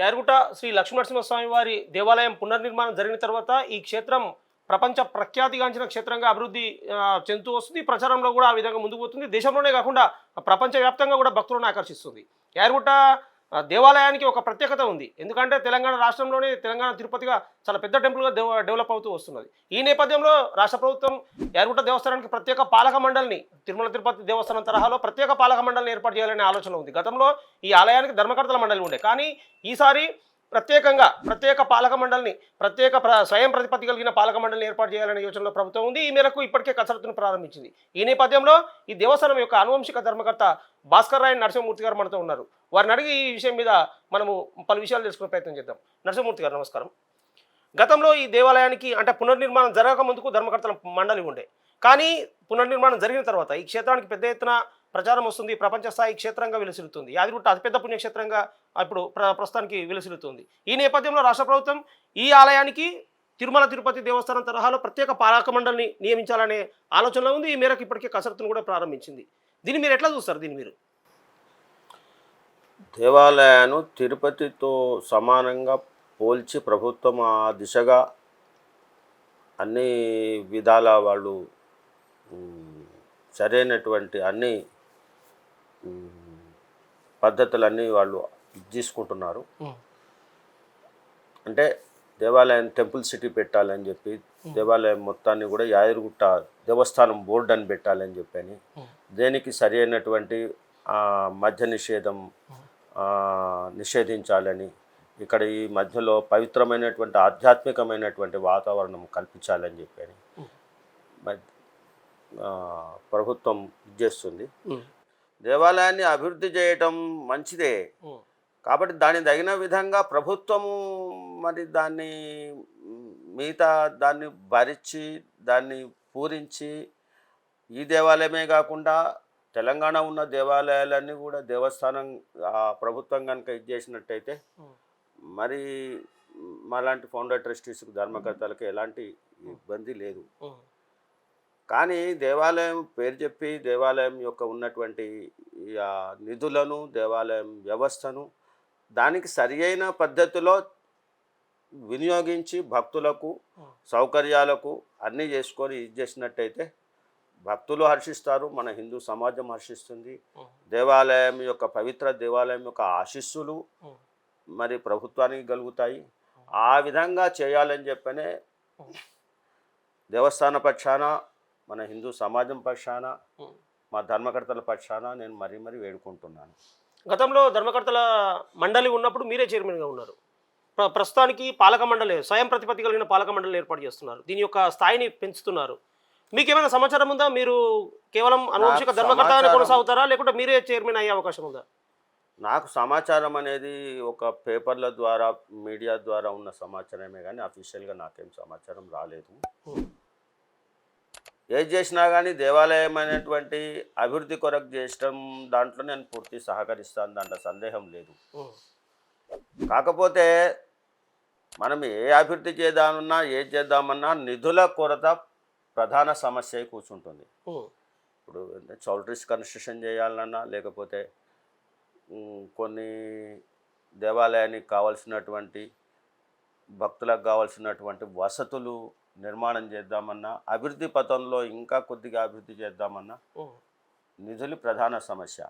యారుగుట శ్రీ లక్ష్మీనరసింహస్వామి వారి దేవాలయం పునర్నిర్మాణం జరిగిన తర్వాత ఈ క్షేత్రం ప్రపంచ ప్రఖ్యాతిగాంచిన క్షేత్రంగా అభివృద్ధి చెందుతూ వస్తుంది. ప్రచారంలో కూడా ఆ విధంగా ముందుకు పోతుంది. దేశంలోనే కాకుండా ప్రపంచవ్యాప్తంగా కూడా భక్తులను ఆకర్షిస్తుంది. యారుగుట దేవాలయానికి ఒక ప్రత్యేకత ఉంది. ఎందుకంటే తెలంగాణ రాష్ట్రంలోనే తెలంగాణ తిరుపతిగా చాలా పెద్ద టెంపుల్గా డెవలప్ అవుతూ వస్తున్నది. ఈ నేపథ్యంలో రాష్ట్ర ప్రభుత్వం యారుగుట్ట దేవస్థానానికి ప్రత్యేక పాలక మండలిని తిరుమల తిరుపతి దేవస్థానం తరహాలో ప్రత్యేక పాలక మండలిని ఏర్పాటు చేయాలనే ఆలోచన ఉంది. గతంలో ఈ ఆలయానికి ధర్మకర్తల మండలి ఉండే. కానీ ఈసారి ప్రత్యేకంగా ప్రత్యేక పాలక మండలిని ప్రత్యేక ప్ర- స్వయం ప్రతిపత్తి కలిగిన పాలక మండలిని ఏర్పాటు చేయాలనే యోచనలో ప్రభుత్వం ఉంది. ఈ మేరకు ఇప్పటికే కసరత్తును ప్రారంభించింది. ఈ నేపథ్యంలో ఈ దేవస్థానం యొక్క అనువంశిక ధర్మకర్త భాస్కర్ రాయ్ నరసింహమూర్తి గారు మనతో ఉన్నారు. వారిని అడిగి ఈ విషయం మీద మనము పలు విషయాలు తెలుసుకునే ప్రయత్నం చేద్దాం. నరసింహమూర్తి గారు నమస్కారం. గతంలో ఈ దేవాలయానికి అంటే పునర్నిర్మాణం జరగక ముందుకు ధర్మకర్తల మండలి ఉండే. కానీ పునర్నిర్మాణం జరిగిన తర్వాత ఈ క్షేత్రానికి పెద్ద ఎత్తున ప్రచారం వస్తుంది ప్రపంచ స్థాయి క్షేత్రంగా విలసిల్లుతుంది. యాదగిరిగుట్ట అతిపెద్ద పుణ్యక్షేత్రంగా ఇప్పుడు ప్ర ప్రస్తుతానికి విలసిల్లుతుంది. ఈ నేపథ్యంలో రాష్ట్ర ప్రభుత్వం ఈ ఆలయానికి తిరుమల తిరుపతి దేవస్థానం తరహాలో ప్రత్యేక పాలక మండలిని నియమించాలనే ఆలోచనలో ఉంది. ఈ మేరకు ఇప్పటికే కసరత్తును కూడా ప్రారంభించింది. దీన్ని మీరు ఎట్లా చూస్తారు? దీన్ని మీరు? దేవాలయాన్ని తిరుపతితో సమానంగా పోల్చి ప్రభుత్వం ఆ దిశగా అన్ని విధాల వాళ్ళు సరైనటువంటి అన్ని పద్ధతులన్నీ వాళ్ళు తీసుకుంటున్నారు. అంటే దేవాలయం టెంపుల్ సిటీ పెట్టాలని చెప్పి దేవాలయం మొత్తాన్ని కూడా యాదగిరిగుట్ట దేవస్థానం బోర్డు అని పెట్టాలని చెప్పని దేనికి సరి అయినటువంటి ఆ, మద్య నిషేధం నిషేధించాలని ఇక్కడ ఈ మధ్యలో పవిత్రమైనటువంటి ఆధ్యాత్మికమైనటువంటి వాతావరణం కల్పించాలని చెప్పని ప్రభుత్వం ఇది చేస్తుంది. దేవాలయాన్ని అభివృద్ధి చేయటం మంచిదే. కాబట్టి దాని తగిన విధంగా ప్రభుత్వము మరి దాన్ని మిగతా దాన్ని భరించి దాన్ని పూరించి ఈ దేవాలయమే కాకుండా తెలంగాణ ఉన్న దేవాలయాలన్నీ కూడా దేవస్థానం ప్రభుత్వం కనుక ఇది చేసినట్టయితే మరి మాలాంటి ఫౌండర్ ట్రస్టీస్కి ధర్మకర్తలకు ఎలాంటి ఇబ్బంది లేదు. కానీ దేవాలయం పేరు చెప్పి దేవాలయం యొక్క ఉన్నటువంటి నిధులను దేవాలయం వ్యవస్థను దానికి సరి అయిన పద్ధతిలో వినియోగించి భక్తులకు సౌకర్యాలకు అన్నీ చేసుకొని ఇది చేసినట్టయితే భక్తులు హర్షిస్తారు మన హిందూ సమాజం హర్షిస్తుంది. దేవాలయం యొక్క పవిత్ర దేవాలయం యొక్క ఆశీస్సులు మరి ప్రభుత్వానికి కలుగుతాయి. ఆ. విధంగా చేయాలని చెప్పనే దేవస్థాన పక్షాన మన హిందూ సమాజం పక్షాన మా ధర్మకర్తల పక్షాన నేను మరీ మరీ వేడుకుంటున్నాను. గతంలో ధర్మకర్తల మండలి ఉన్నప్పుడు మీరే చైర్మన్గా ఉన్నారు. ప్ర- ప్రస్తుతానికి పాలక మండలి స్వయం ప్రతిపత్తి కలిగిన పాలక మండలి ఏర్పాటు చేస్తున్నారు. దీని యొక్క స్థాయిని పెంచుతున్నారు. మీకు ఏమైనా సమాచారం ఉందా? మీరు కేవలం అనువంశిక ధర్మకర్త కొనసాగుతారా? లేకుంటే మీరే చైర్మన్ అయ్యే అవకాశం ఉందా? నాకు సమాచారం అనేది ఒక పేపర్ల ద్వారా మీడియా ద్వారా ఉన్న సమాచారమే కానీ అఫీషియల్గా నాకేం సమాచారం రాలేదు. ఏది చేసినా కానీ దేవాలయం అనేటువంటి అభివృద్ధి కొరకు చేయడం దాంట్లో నేను పూర్తి సహకరిస్తాను దాంట్లో సందేహం లేదు. కాకపోతే మనం ఏ అభివృద్ధి చేద్దామన్నా ఏది చేద్దామన్నా నిధుల కొరత ప్రధాన సమస్య కూర్చుంటుంది. ఇప్పుడు చౌల్ట్రీస్ కన్స్ట్రక్షన్ చేయాలన్నా లేకపోతే కొన్ని దేవాలయానికి కావాల్సినటువంటి భక్తులకు కావాల్సినటువంటి వసతులు నిర్మాణం చేద్దామన్నా అభివృద్ధి పథంలో ఇంకా కొద్దిగా అభివృద్ధి చేద్దామన్నా నిధులు ప్రధాన సమస్య.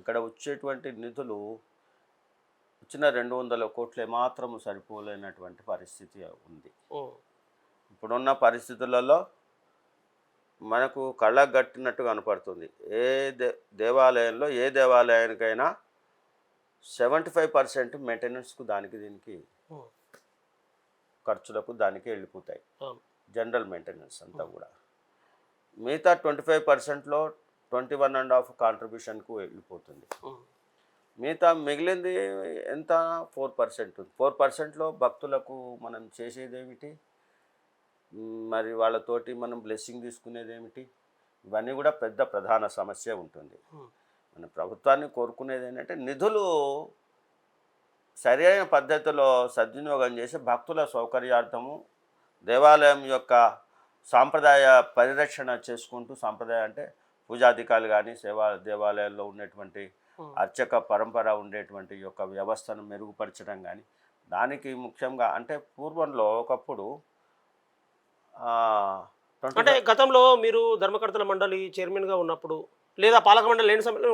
ఇక్కడ వచ్చేటువంటి నిధులు వచ్చిన రెండు వందల కోట్లు ఏమాత్రం సరిపోలేనటువంటి పరిస్థితి ఉంది. ఇప్పుడున్న పరిస్థితులలో మనకు కళ్ళకు గట్టినట్టు కనపడుతుంది. ఏ దే దేవాలయంలో ఏ దేవాలయానికైనా సెవెంటీ ఫైవ్ పర్సెంట్ మెయింటెనెన్స్కు దానికి దీనికి ఖర్చులకు దానికి వెళ్ళిపోతాయి. జనరల్ మెయింటెనెన్స్ అంతా కూడా. మిగతా ట్వంటీ ఫైవ్ పర్సెంట్లో ట్వంటీ వన్ అండ్ హాఫ్ కాంట్రిబ్యూషన్కు వెళ్ళిపోతుంది. మిగతా మిగిలింది ఎంత? ఫోర్ పర్సెంట్ ఫోర్ పర్సెంట్లో భక్తులకు మనం చేసేది ఏమిటి మరి వాళ్ళతోటి మనం బ్లెస్సింగ్ తీసుకునేది ఏమిటి ఇవన్నీ కూడా పెద్ద ప్రధాన సమస్య ఉంటుంది. మన ప్రభుత్వాన్ని కోరుకునేది ఏంటంటే నిధులు సరైన పద్ధతిలో సద్వినియోగం చేసి భక్తుల సౌకర్యార్థము దేవాలయం యొక్క సాంప్రదాయ పరిరక్షణ చేసుకుంటూ సాంప్రదాయ అంటే పూజాధికారులు కానీ సేవా దేవాలయాల్లో ఉన్నటువంటి ఉమ్. అర్చక పరంపర ఉండేటువంటి యొక్క వ్యవస్థను మెరుగుపరచడం కానీ దానికి ముఖ్యంగా అంటే పూర్వంలో ఒకప్పుడు ఆ, 25 అంటే గతంలో మీరు ధర్మకర్తల మండలి చైర్మన్గా ఉన్నప్పుడు లేదా పాలక మండలి లేని సమయంలో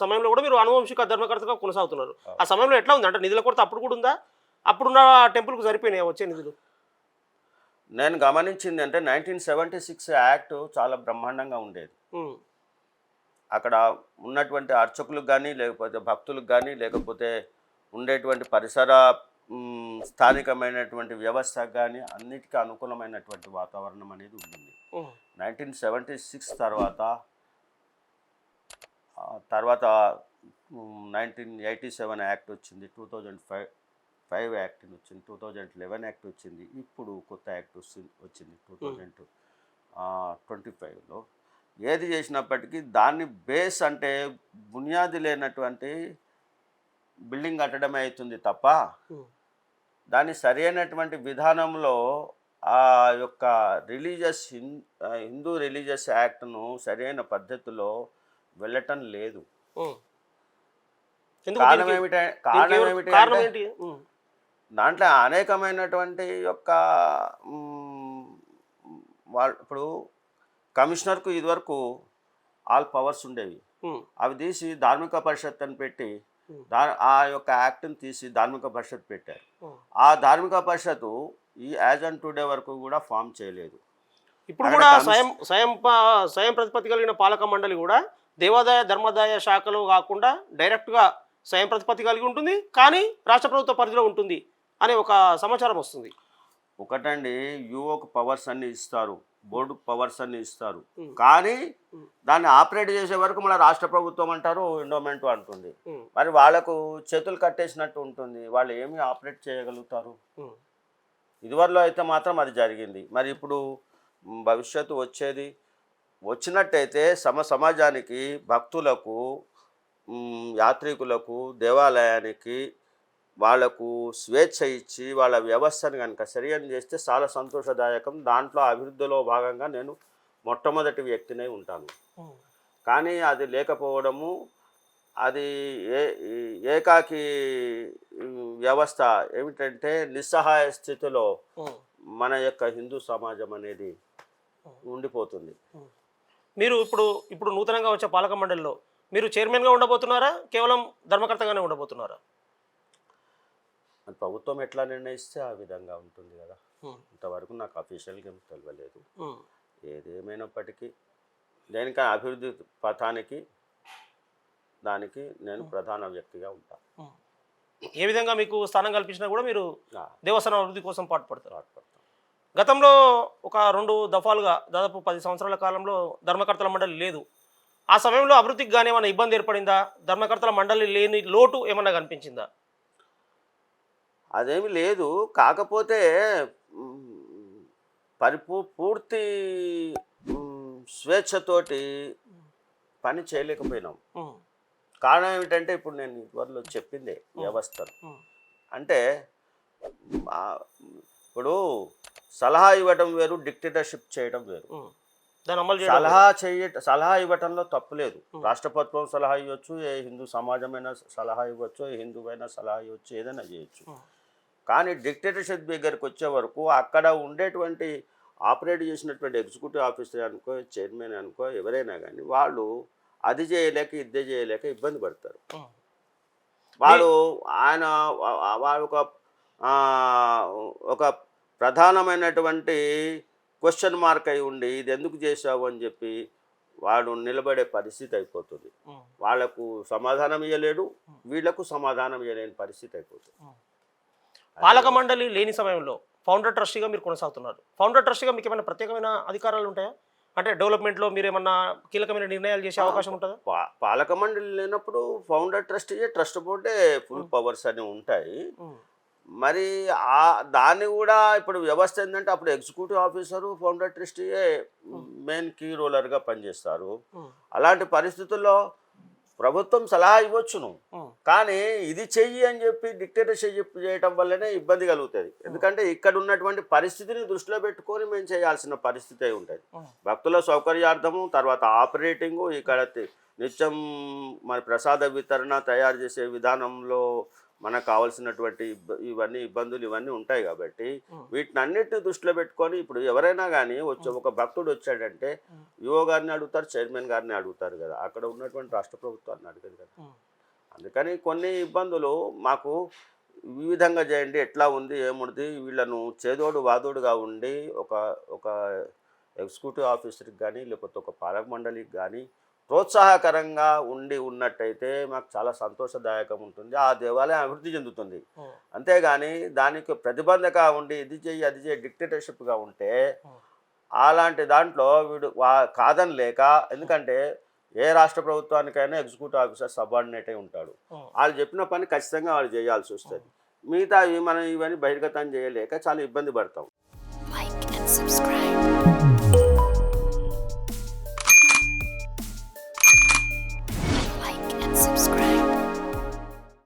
సమయంలో కూడా మీరు అనువంశిక ధర్మకర్తగా కొనసాగుతున్నారు. ఆ సమయంలో ఎట్లా ఉంది? అంటే నిధుల కొరత అప్పుడు కూడా ఉందా? అప్పుడున్న టెంపుల్కు సరిపోయినాయి వచ్చే నిధులు? నేను గమనించింది అంటే నైన్టీన్ సెవెంటీ సిక్స్ యాక్ట్ చాలా బ్రహ్మాండంగా ఉండేది. అక్కడ ఉన్నటువంటి అర్చకులకు కానీ లేకపోతే భక్తులకు కానీ లేకపోతే ఉండేటువంటి పరిసర స్థానికమైనటువంటి వ్యవస్థకు కానీ అన్నిటికీ అనుకూలమైనటువంటి వాతావరణం అనేది ఉండింది. ఉమ్, నైన్టీన్ సెవెంటీ సిక్స్ తర్వాత తర్వాత నైన్టీన్ ఎయిటీ సెవెన్ యాక్ట్ వచ్చింది two thousand five five act వచ్చింది టూ థౌజండ్ లెవెన్ యాక్ట్ వచ్చింది ఇప్పుడు కొత్త యాక్ట్ వచ్చింది వచ్చింది టూ థౌజండ్ ట్వంటీ ఫైవ్లో. ఏది చేసినప్పటికీ దాన్ని బేస్ అంటే బునియాది లేనటువంటి బిల్డింగ్ కట్టడమే అవుతుంది తప్ప దాని సరైనటువంటి విధానంలో ఆ యొక్క రిలీజియస్ హిందూ రిలీజియస్ యాక్ట్ను సరైన పద్ధతిలో వెళ్ళటం లేదు. కారణం ఏమిటంటే కారణం ఏమిటి దాంట్లో అనేకమైనటువంటి యొక్క వాళ్ళ ఇప్పుడు కమిషనర్కు ఇదివరకు ఆల్ పవర్స్ ఉండేవి. అవి తీసి ధార్మిక పరిషత్ అని పెట్టి. దా ఆ యొక్క యాక్ట్ని తీసి ధార్మిక పరిషత్ పెట్టారు. ఆ ధార్మిక పరిషత్ ఈ యాజ్ అండ్ టుడే వరకు కూడా ఫామ్ చేయలేదు. ఇప్పుడు కూడా స్వయం స్వయం స్వయం ప్రతిపత్తి కలిగిన పాలక మండలి కూడా దేవాదాయ ధర్మాదాయ శాఖలు కాకుండా డైరెక్ట్గా స్వయం ప్రతిపత్తి కలిగి ఉంటుంది కానీ రాష్ట్ర ప్రభుత్వ పరిధిలో ఉంటుంది. అనే ఒక సమాచారం వస్తుంది. ఒకటండి యువకు పవర్స్ అన్ని ఇస్తారు బోర్డు పవర్స్ అన్ని ఇస్తారు. కానీ. దాన్ని ఆపరేట్ చేసే వరకు మన రాష్ట్ర ప్రభుత్వం అంటారు ఎండోమెంట్ అంటుంది. మరి వాళ్ళకు చేతులు కట్టేసినట్టు ఉంటుంది వాళ్ళు ఏమి ఆపరేట్ చేయగలుగుతారు? ఇదివరలో అయితే మాత్రం అది జరిగింది. మరి ఇప్పుడు భవిష్యత్తు వచ్చేది వచ్చినట్టయితే సమ సమాజానికి భక్తులకు యాత్రికులకు దేవాలయానికి వాళ్ళకు స్వేచ్ఛ ఇచ్చి వాళ్ళ వ్యవస్థను కనుక సరియని చేస్తే చాలా సంతోషదాయకం. దాంట్లో అభివృద్ధిలో భాగంగా నేను మొట్టమొదటి వ్యక్తినై ఉంటాను. కానీ అది లేకపోవడము అది ఏ ఏకాకి వ్యవస్థ ఏమిటంటే నిస్సహాయ స్థితిలో. మన యొక్క హిందూ సమాజం అనేది ఉండిపోతుంది. మీరు ఇప్పుడు ఇప్పుడు నూతనంగా వచ్చే పాలక మండలిలో మీరు చైర్మన్గా ఉండబోతున్నారా? కేవలం ధర్మకర్తగానే ఉండబోతున్నారా? మరి ప్రభుత్వం ఎట్లా నిర్ణయిస్తే ఆ విధంగా ఉంటుంది కదా. ఇంతవరకు నాకు అఫీషియల్గా ఏం తెలియలేదు ఏదేమైనప్పటికీ దేనికైనా అభివృద్ధి పథానికి దానికి నేను ప్రధాన వ్యక్తిగా ఉంటాను. ఏ విధంగా మీకు స్థానం కల్పించినా కూడా మీరు దేవస్థానం అభివృద్ధి కోసం పాటుపడతారు. పాటుపడతాను గతంలో ఒక రెండు దఫాలుగా దాదాపు పది సంవత్సరాల కాలంలో ధర్మకర్తల మండలి లేదు. ఆ సమయంలో అభివృద్ధికి కానీ ఏమైనా ఇబ్బంది ఏర్పడిందా? ధర్మకర్తల మండలి లేని లోటు ఏమన్నా కనిపించిందా? అదేమి లేదు. కాకపోతే పరిపూ పూర్తి స్వేచ్ఛతోటి పని చేయలేకపోయినాం. కారణం ఏమిటంటే ఇప్పుడు నేను ఇదివరలో చెప్పిందే వ్యవస్థను. ఉమ్, అంటే ఇప్పుడు సలహా ఇవ్వడం వేరు డిక్టేటర్షిప్ చేయడం వేరు. సలహా చెయ్య సలహా ఇవ్వటంలో తప్పు లేదు. రాష్ట్ర ప్రభుత్వం సలహా ఇవ్వచ్చు ఏ హిందూ సమాజమైనా సలహా ఇవ్వచ్చు ఏ హిందువైనా సలహా ఇవ్వచ్చు ఏదైనా చేయొచ్చు. కానీ డిక్టేటర్షిప్ దగ్గరికి వచ్చే వరకు అక్కడ ఉండేటువంటి ఆపరేట్ చేసినటువంటి ఎగ్జిక్యూటివ్ ఆఫీసర్ అనుకో చైర్మన్ అనుకో ఎవరైనా కానీ వాళ్ళు అది చేయలేక ఇది చేయలేక ఇబ్బంది పడతారు. వాడు ఆయన వా- వాడు ఒక ఒక ప్రధానమైనటువంటి క్వశ్చన్ మార్క్ అయి ఉండి ఇది ఎందుకు చేశావు అని చెప్పి వాడు నిలబడే పరిస్థితి అయిపోతుంది. వాళ్ళకు సమాధానం ఇవ్వలేడు వీళ్ళకు సమాధానం ఇవ్వలేని పరిస్థితి అయిపోతుంది. పాలక మండలి లేని సమయంలో ఫౌండర్ ట్రస్టీగా మీరు కొనసాగుతున్నారు. ఫౌండర్ ట్రస్టీగా మీకు ఏమైనా ప్రత్యేకమైన అధికారాలు ఉంటాయా? అంటే డెవలప్మెంట్లో మీరు ఏమన్నా కీలకమైన నిర్ణయాలు చేసే అవకాశం ఉంటుందా? పాలక మండలి లేనప్పుడు ఫౌండర్ ట్రస్టీ ట్రస్ట్ బోర్డే ఫుల్ పవర్స్ అని ఉంటాయి. మరి ఆ దాన్ని కూడా ఇప్పుడు వ్యవస్థ ఏంటంటే అప్పుడు ఎగ్జిక్యూటివ్ ఆఫీసరు ఫౌండర్ ట్రస్టీయే మెయిన్ కీ రోలర్గా పనిచేస్తారు. అలాంటి పరిస్థితుల్లో ప్రభుత్వం సలహా ఇవ్వచ్చును. కానీ ఇది చెయ్యి అని చెప్పి డిక్టేటర్షిప్ చేయటం వల్లనే ఇబ్బంది కలుగుతుంది. ఎందుకంటే ఇక్కడ ఉన్నటువంటి పరిస్థితిని దృష్టిలో పెట్టుకొని మేము చేయాల్సిన పరిస్థితి అయి ఉంటుంది. భక్తుల సౌకర్యార్థము తర్వాత ఆపరేటింగు ఇక్కడ నిత్యం మరి ప్రసాద వితరణ తయారు చేసే విధానంలో మనకు కావాల్సినటువంటి ఇవన్నీ ఇబ్బందులు ఇవన్నీ ఉంటాయి కాబట్టి వీటిని అన్నిటిని దృష్టిలో పెట్టుకొని ఇప్పుడు ఎవరైనా కానీ వచ్చి ఒక భక్తుడు వచ్చాడంటే యువ గారిని అడుగుతారు చైర్మన్ గారిని అడుగుతారు కదా. అక్కడ ఉన్నటువంటి రాష్ట్ర ప్రభుత్వాన్ని అడగదు కదా. అందుకని కొన్ని ఇబ్బందులు మాకు ఈ విధంగా చేయండి ఎట్లా ఉంది ఏముంది వీళ్ళను చేదోడు వాదోడుగా ఉండి ఒక ఒక ఎగ్జిక్యూటివ్ ఆఫీసర్కి కానీ లేకపోతే ఒక పాలక మండలికి కానీ ప్రోత్సాహకరంగా ఉండి ఉన్నట్టయితే మాకు చాలా సంతోషదాయకం ఉంటుంది. ఆ దేవాలయం అభివృద్ధి చెందుతుంది. అంతేగాని దానికి ప్రతిబంధక ఉండి ఇది చెయ్యి అది చెయ్యి డిక్టేటర్షిప్గా ఉంటే అలాంటి దాంట్లో వీడు వా కాదని లేక ఎందుకంటే ఏ రాష్ట్ర ప్రభుత్వానికైనా ఎగ్జిక్యూటివ్ ఆఫీసర్ సబార్డినేట్ అయి ఉంటాడు వాళ్ళు చెప్పిన పని ఖచ్చితంగా వాళ్ళు చేయాల్సి వస్తుంది. మిగతా ఇవి మనం ఇవన్నీ బహిర్గతం చేయలేక చాలా ఇబ్బంది పడతాం.